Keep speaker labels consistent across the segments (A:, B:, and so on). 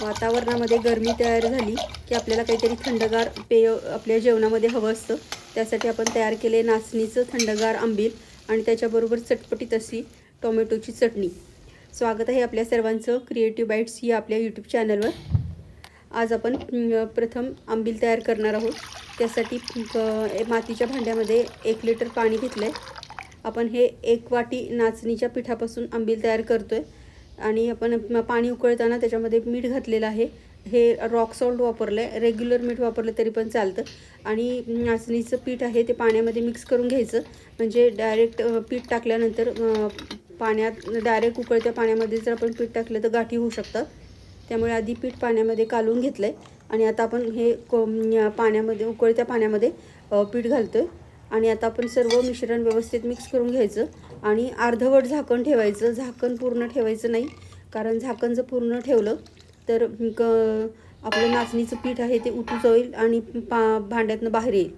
A: वातावरणामध्ये गरमी तयार झाली की आपल्याला काहीतरी थंडगार पेय आपल्या जेवणामध्ये हवं असतं. त्यासाठी आपण तयार केले नाचणीचं थंडगार आंबील आणि त्याच्याबरोबर चटपटीत अशी टोमॅटोची चटणी. स्वागत आहे आपल्या सर्वांचं क्रिएटिव्ह बाईट्स या आपल्या यूट्यूब चॅनलवर आज आपण प्रथम आंबील तयार करणार आहोत. त्यासाठी मातीच्या भांड्यामध्ये एक लिटर पाणी घेतलं आहे आपण हे एक वाटी नाचणीच्या पिठापासून आंबील तयार करतो आहे आणि आपण पाणी उकळताना त्याच्यामध्ये मीठ घातलेलं आहे. हे रॉक सॉल्ट वापरलं आहे रेग्युलर मीठ वापरलं तरी पण चालतं. आणि नाचणीचं पीठ आहे ते पाण्यामध्ये मिक्स करून घ्यायचं. म्हणजे डायरेक्ट पीठ टाकल्यानंतर पाण्यात डायरेक्ट उकळत्या पाण्यामध्ये जर आपण पीठ टाकलं तर गाठी होऊ शकतात. त्यामुळे आधी पीठ पाण्यामध्ये कालवून घेतलं आहे आणि आता आपण हे पाण्यामध्ये उकळत्या पाण्यामध्ये पीठ घालतो आहे आणि आता आपण सर्व मिश्रण व्यवस्थित मिक्स करून घ्यायचं. आणि अर्धवट झाकण ठेवायचं झाकण पूर्ण ठेवायचं नाही कारण झाकण जर पूर्ण ठेवलं तर क आपलं नाचणीचं पीठ आहे ते उतू जाईल आणि पा भांड्यातनं बाहेर येईल.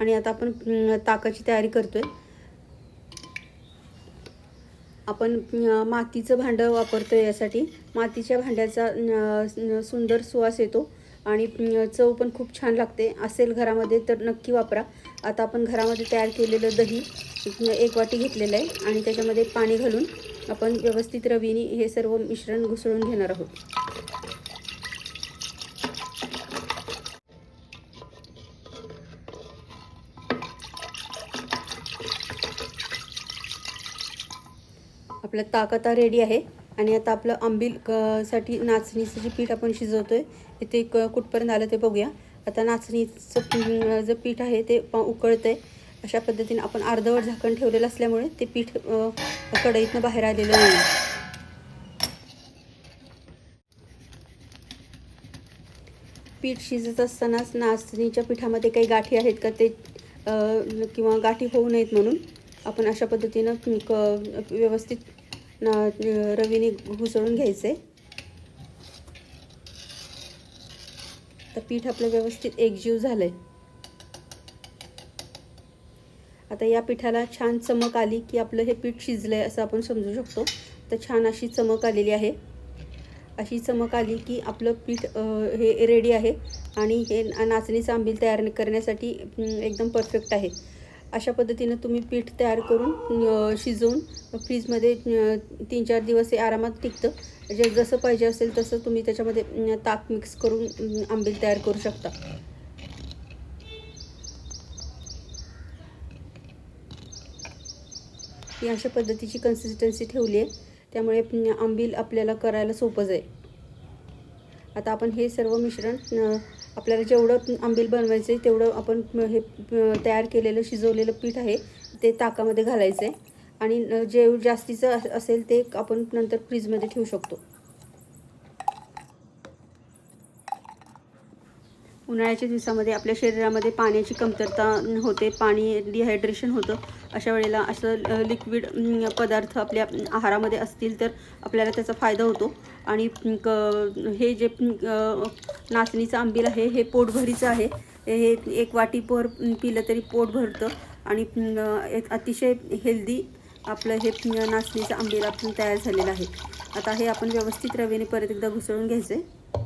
A: आणि आता आपण ताकाची तयारी करतो आहे आपण मातीचं भांडं वापरतो आहे यासाठी. मातीच्या भांड्याचा सुंदर सुवास येतो. आणि चव पण खूप छान लागते. असेल घरामध्ये तर नक्की वापरा. आता आपण घरामध्ये तयार केलेलं दही एक वाटी घेतलेलं आहे आणि त्याच्यामध्ये पाणी घालून आपण व्यवस्थित रवीनी हे सर्व मिश्रण घुसळून घेणार आहोत. आपलं ताक आता रेडी आहे. आणि आता आपलं आंबील साठी नाचणीचं जे पीठ आपण शिजवतो आहे ते क कुठपर्यंत आलं ते बघूया. आता नाचणीचं जे पीठ आहे ते उकळतं आहे अशा पद्धतीने आपण अर्धवट झाकण ठेवलेलं असल्यामुळे ते पीठ अ, कढईतनं बाहेर आलेलं नाही पीठ शिजत असतानाच नाचणीच्या पिठामध्ये काही गाठी आहेत का ते किंवा गाठी होऊ नयेत म्हणून आपण अशा पद्धतीनं क व्यवस्थित रवीने घुसळून घ्यायचं आहे पीठ आपलं व्यवस्थित एकजीव झालं आहे आता या पिठाला छान चमक आली की आपलं हे पीठ शिजलं आहे असं आपण समजू शकतो. तर छान अशी चमक आलेली आहे. अशी चमक आली की आपलं पीठ हे रेडी आहे आणि हे नाचणीचा नाचणीचं आंबील तयार करण्यासाठी एकदम परफेक्ट आहे. अशा पद्धतीनं तुम्ही पीठ तयार करून शिजवून फ्रीजमध्ये तीन चार दिवस हे आरामात टिकतं. म्हणजे जसं पाहिजे असेल तसं तुम्ही त्याच्यामध्ये ताक मिक्स करून आंबील तयार करू शकता. ही अशा पद्धतीची कन्सिस्टन्सी ठेवली आहे. त्यामुळे आंबील आपल्याला करायला सोपं जाईल. आता आपण हे सर्व मिश्रण आपल्याला जेवढं आंबील बनवायचं आहे तेवढं आपण हे तयार केलेलं शिजवलेलं पीठ आहे ते ताकामध्ये घालायचं आहे आणि जे जास्तीचं असेल ते आपण नंतर फ्रीजमध्ये ठेवू शकतो. उन्हाळ्याच्या दिवसामध्ये आपल्या शरीरामध्ये पाण्याची कमतरता होते पाणी डिहायड्रेशन होतं अशा वेळेला असं लिक्विड पदार्थ आपल्या आहारामध्ये असतील तर आपल्याला त्याचा फायदा होतो. आणि क- हे जे नाचणीचं आंबील आहे हे पोटभरीचं आहे. हे एक वाटी पोर पिलं तरी पोट भरतं आणि एक अतिशय हेल्दी आपलं हे नाचणीचं आंबील आपण तयार झालेलं आहे. आता हे आपण व्यवस्थित रवेने परत एकदा घुसळून घ्यायचं आहे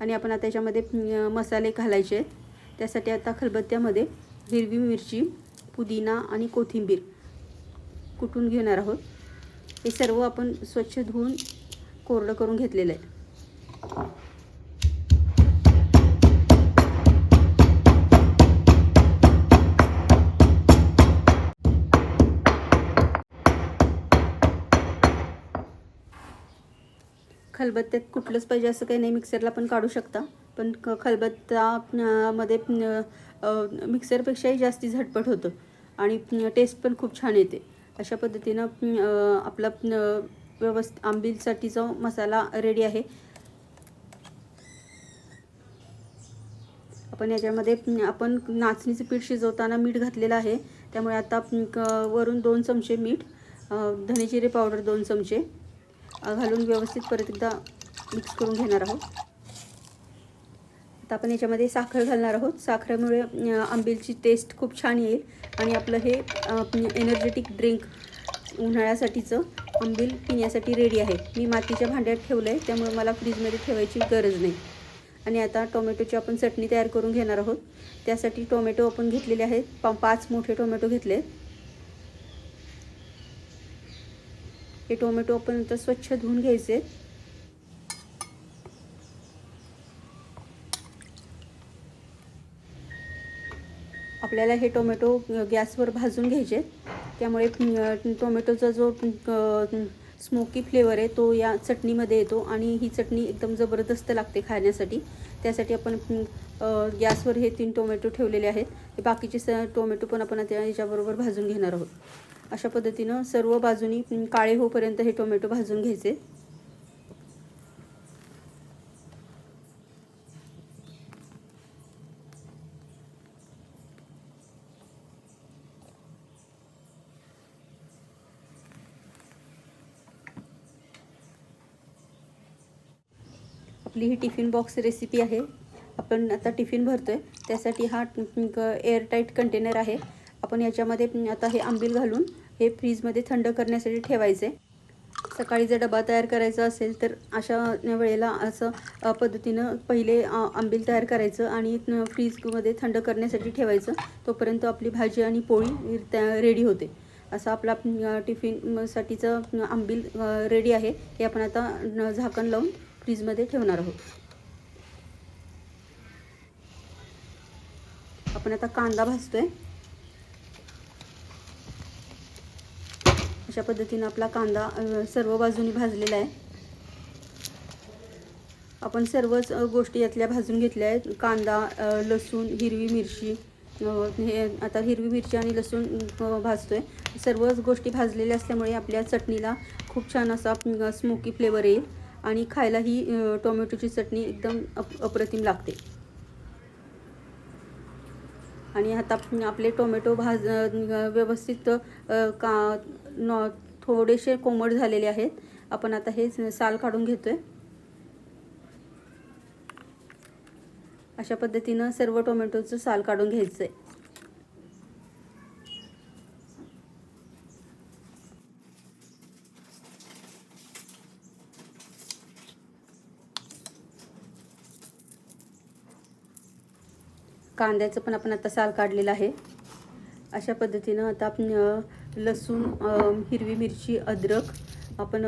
A: आणि आपण आता याच्यामध्ये मसाले घालायचे आहेत. त्यासाठी आता खलबत्त्यामध्ये हिरवी मिरची पुदिना आणि कोथिंबीर कुटून घेणार आहोत? हे सर्व आपण स्वच्छ धुवून कोरडं करून घेतलेलं आहे. खलबत्त्यात कुठलंच पाहिजे असं काही नाही. मिक्सरला पण काढू शकता. पण क खलबत्ता मध्ये मिक्सरपेक्षाही जास्ती झटपट होतं. आणि टेस्ट पण खूप छान येते. अशा पद्धतीनं आपला व्यवस्थ व्यवस्थित आंबीलसाठीचा मसाला रेडी आहे. आपण याच्यामध्ये आपण नाचणीचं पीठ शिजवताना मीठ घातलेलं आहे. त्यामुळे आता क- वरून दोन चमचे मीठ धनेजिरे पावडर दोन चमचे घालून व्यवस्थित परत एकदा मिक्स करून घेणार आहोत. आता आपण याच्यामध्ये साखर घालणार आहोत. साखरेमुळे आंबीलची टेस्ट खूप छान येईल आणि आपलं हे एनर्जेटिक ड्रिंक उन्हाळ्यासाठीचं आंबील पिण्यासाठी रेडी आहे. मी मातीच्या भांड्यात ठेवलं आहे त्यामुळे मला फ्रीजमध्ये ठेवायची गरज नाही. आणि आता टोमॅटोची आपण चटणी तयार करून घेणार आहोत. त्यासाठी टोमॅटो आपण घेतलेले आहेत. पा पाच मोठे टोमॅटो घेतले आहेत हे टोमॅटो आपण तर स्वच्छ धुवून घ्यायचे आपल्याला हे टोमॅटो गॅसवर भाजून घ्यायचे त्यामुळे टोमॅटोचा जो स्मोकी फ्लेवर आहे तो या चटणीमध्ये येतो आणि ही चटणी एकदम जबरदस्त लागते खाण्यासाठी. त्यासाठी आपण गॅसवर हे तीन टोमॅटो ठेवलेले आहेत. बाकीचे स टोमॅटो पण आपण आता याच्याबरोबर भाजून घेणार आहोत. अशा पद्धतीनं सर्व बाजूनी काळे होपर्यंत हे टोमॅटो भाजून घ्यायचे. आपली ही टिफिन बॉक्स रेसिपी आहे. आपण आता टिफिन भरतो आहे त्यासाठी हा एअरटाईट कंटेनर आहे. आपण याच्यामध्ये आता हे आंबील घालून हे फ्रीजमध्ये थंड करण्यासाठी ठेवायचे. सकाळी जर डबा तयार करायचा असेल तर अशा वेळेला असं पद्धतीनं पहिले आंबील तयार करायचं आणि फ्रीजमध्ये थंड करण्यासाठी ठेवायचं. तोपर्यंत आपली भाजी आणि पोळी त्या रेडी होते. असं आपला टिफिनसाठीचं आंबील रेडी आहे. हे आपण आता झाकण लावून फ्रीजमध्ये ठेवणार आहोत. आपण आता कांदा भाजतोय. अशा पद्धतीनं आपला कांदा सर्व बाजूनी भाजलेला आहे. आपण सर्वच गोष्टी यातल्या भाजून घेतल्या आहेत. कांदा लसूण हिरवी मिरची हे आता हिरवी मिरची आणि लसूण भाजतो भाजतोय. सर्वच गोष्टी भाजलेल्या असल्यामुळे आपल्या चटणीला खूप छान असा स्मोकी फ्लेवर येईल आणि खायला ही टोमॅटोची चटणी एकदम अप अप्रतिम लागते. आणि आता आपले टोमॅटो भाज व्यवस्थित का न थोडेसे कोमट झालेले आहेत. आपण आता हे साल काढून घेतोय. अशा पद्धतीनं सर्व टोमॅटोचं साल काढून घ्यायचं आहे कांद्याचं पण आपण आता साल काढलेलं आहे. अशा पद्धतीनं आता आपण लसूण हिरवी मिरची अद्रक आपण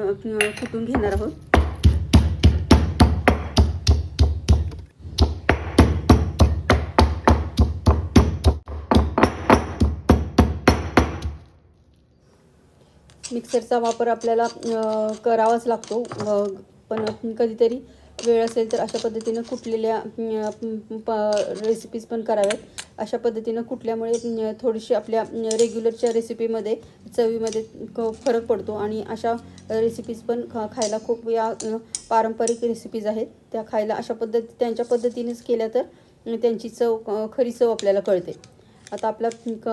A: कुटून घेणार आहोत. मिक्सरचा वापर आपल्याला करावाच लागतो. पण कधीतरी वेळ असेल तर अशा पद्धतीनं कुटलेल्या रेसिपीज पण कराव्यात. अशा पद्धतीनं कुटल्यामुळे थोडीशी आपल्या रेग्युलरच्या रेसिपीमध्ये चवीमध्ये क- फरक पडतो. आणि अशा रेसिपीज पण खा खायला खूप या पारंपरिक रेसिपीज आहेत. त्या खायला अशा पद्धती त्यांच्या पद्धतीनेच केल्या तर त्यांची चव खरी चव आपल्याला कळते. आता आपला क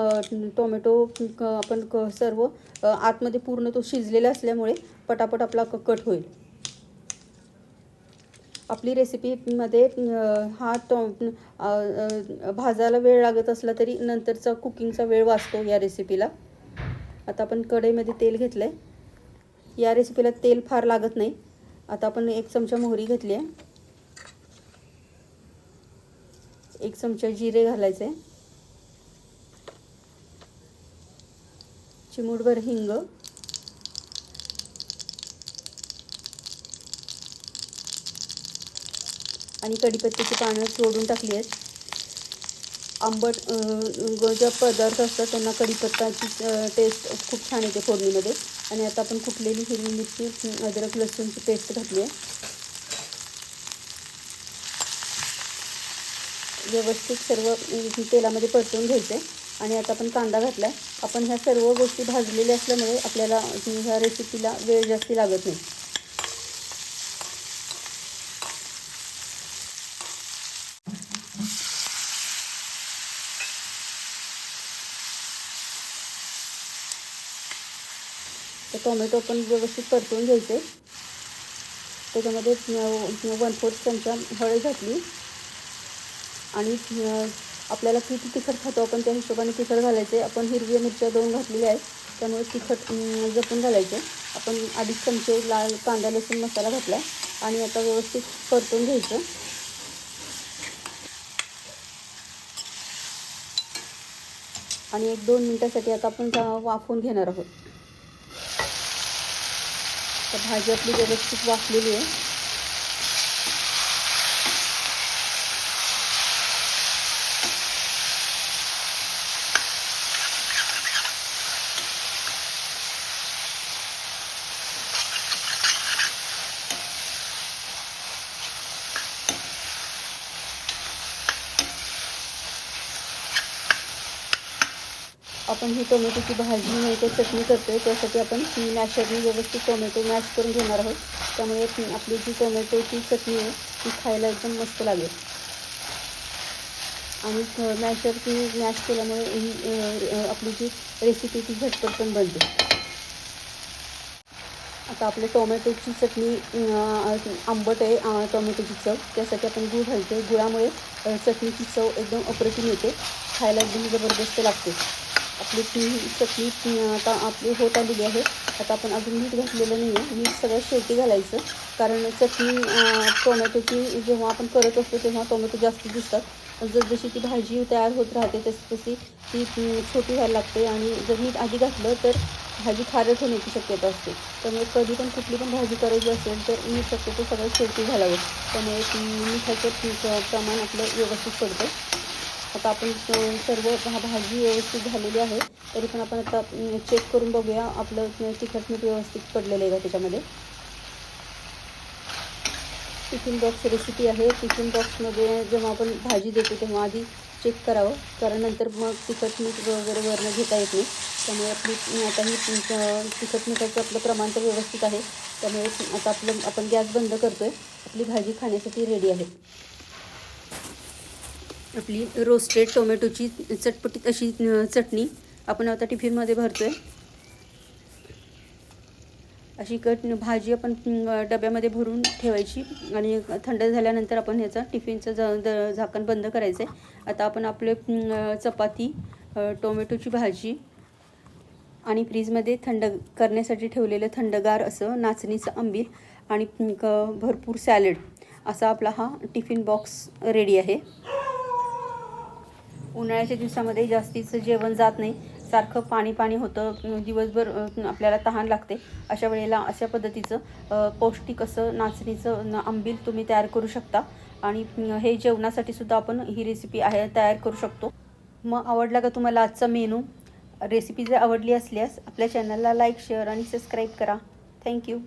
A: टोमॅटो क आपण क सर्व आतमध्ये पूर्ण तो शिजलेला असल्यामुळे पटापट आपला कट होईल. आपली रेसिपीमध्ये हा तो भाजायला वेळ लागत असला तरी नंतरचा कुकिंगचा वेळ वाचतो या रेसिपीला आता आपण कढईमध्ये तेल घेतलं आहे या रेसिपीला तेल फार लागत नाही. आता आपण एक चमचा मोहरी घेतली आहे एक चमचा जिरे घालायचे. चिमूटभर हिंग. आणि कढीपत्त्याची पानं सोडून टाकली आहेत. आंबट अं, ज्या पदार्थ असतात त्यांना कढीपत्ताची टेस्ट खूप छान येते फोडणीमध्ये. आणि आता आपण कुटलेली हिरवी मिरची अद्रक लसूणची पेस्ट घातली आहे. व्यवस्थित सर्व तेलामध्ये परतवून घ्यायचं. आहे आणि आता आपण कांदा घातला आहे आपण ह्या सर्व गोष्टी भाजलेल्या असल्यामुळे आपल्याला ह्या रेसिपीला वेळ जास्ती लागत नाही. टोमॅटो पण व्यवस्थित परतून घ्यायचे. त्याच्यामध्ये वन फोर्थ चमचा हळद घातली. आणि आपल्याला किती तिखट खातो आपण त्या हिशोबाने तिखट घालायचे. आपण हिरव्या मिरच्या दोन घातलेल्या आहेत त्यामुळे तिखट जपून घालायचं. आपण अडीच चमचे लाल कांदा लसूण मसाला घातला आणि आता व्यवस्थित परतून घ्यायचं. आणि एक दोन मिनटासाठी आता आपण वाफवून घेणार आहोत. भाजी आपली व्यवस्थित वाफलेली आहे. आपण ही टोमॅटोची भाजी नाही तर चटणी आहे त्यासाठी आपण ही मॅशरनी व्यवस्थित टोमॅटो मॅश करून घेणार आहोत. त्यामुळे आपली जी टोमॅटोची चटणी आहे ती खायला एकदम मस्त लागेल. आणि मॅशर ती मॅश केल्यामुळे ही आपली जी रेसिपी ती झटपट पण बनते. आता आपल्या टोमॅटोची चटणी आंबट आहे टोमॅटोची चव. त्यासाठी आपण गूळ घालतो गुळामुळे चटणीची चव एकदम अप्रतिम येते. खायला एकदम जबरदस्त लागते. आपली ती चटणी आता आपली होत आलेली आहे. आता आपण अजून मीठ घातलेलं नाही आहे मीठ सगळ्यात शेवटी घालायचं. कारण चटणी टोमॅटोची जेव्हा आपण करत असतो तेव्हा टोमॅटो जास्त दिसतात. पण जर जशी ती भाजी तयार होत राहते तशी तशी ती छोटी व्हायला लागते. आणि जर मीठ आधी घातलं तर भाजी खारट होण्याची शक्यता असते. त्यामुळे कधी पण कुठली पण भाजी करायची असेल तर मीठ शक्यतो सगळ्यात शेवटी घालावं. त्यामुळे ती मिठाचं प्रमाण आपलं व्यवस्थित पडतं. आता आपण सर्व हा भाजी व्यवस्थित झालेली आहे. तरी पण आपण आता चेक करून बघूया. आपलं तिखट मीठ व्यवस्थित पडलेलं आहे का त्याच्यामध्ये? टिफिन बॉक्स रेसिपी आहे. टिफिन बॉक्समध्ये जेव्हा आपण भाजी देतो तेव्हा आधी चेक करावं. कारण नंतर मग तिखट मीठ वगैरे वरणं घेता येत नाही. त्यामुळे आपली आता ही तिखट मिठाचं आपलं प्रमाण तर व्यवस्थित आहे. त्यामुळे आता आपलं आपण गॅस बंद करतो आहे आपली भाजी खाण्यासाठी रेडी आहे. आपली रोस्टेड टोमॅटोची चटपटीत अशी चटणी आपण आता टिफिनमध्ये भरतो आहे अशी कट भाजी आपण डब्यामध्ये भरून ठेवायची आणि थंड झाल्यानंतर आपण ह्याचा टिफिनचं ज द झाकण बंद करायचं आहे आता आपण आपले चपाती टोमॅटोची भाजी आणि फ्रीजमध्ये थंड करण्यासाठी ठेवलेलं थंडगार असं नाचणीचं आंबील आणि क- भरपूर सॅलड असा आपला हा टिफिन बॉक्स रेडी आहे. उन्हाळ्याच्या दिवसामध्ये जास्तीचं जेवण जात नाही. सारखं पाणी पाणी होतं. दिवसभर आपल्याला तहान लागते. अशा वेळेला अशा पद्धतीचं पौष्टिक असं नाचणीचं आंबील तुम्ही तयार करू शकता. आणि हे जेवणासाठी सुद्धा आपण ही रेसिपी आहे तयार करू शकतो. मग आवडला का तुम्हाला आजचा मेनू रेसिपी जर आवडली असल्यास आपल्या चॅनलला लाईक शेअर आणि सबस्क्राईब करा. Thank you